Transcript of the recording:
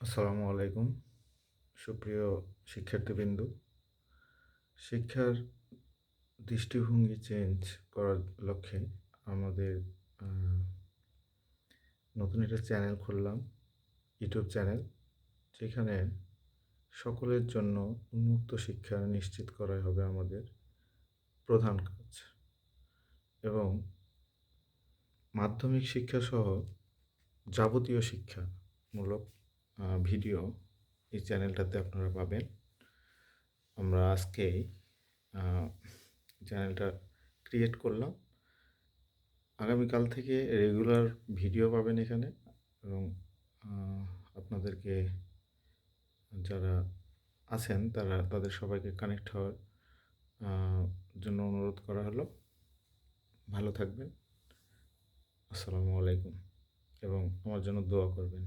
আসসালামু আলাইকুম। সুপ্রিয় শিক্ষার্থীবৃন্দ, শিক্ষার দৃষ্টিভঙ্গি চেঞ্জ করার লক্ষ্যে আমাদের নতুন একটা চ্যানেল খুললাম ইউটিউব চ্যানেল যেখানে সকলের জন্য উন্মুক্ত শিক্ষা নিশ্চিত করাই হবে আমাদের প্রধান কাজ। এবং মাধ্যমিক শিক্ষা সহ যাবতীয় শিক্ষামূলক ভিডিও এই চ্যানেলটাতে আপনারা পাবেন। আমরা আজকে চ্যানেলটা ক্রিয়েট করলাম। আগামীকাল থেকে রেগুলার ভিডিও পাবেন এখানে এবং আপনাদেরকে যারা আছেন তারা, তাদের সবাইকে কানেক্ট হওয়ার জন্য অনুরোধ করা হলো। ভালো থাকবেন। আসসালামু আলাইকুম এবং আমার জন্য দোয়া করবেন।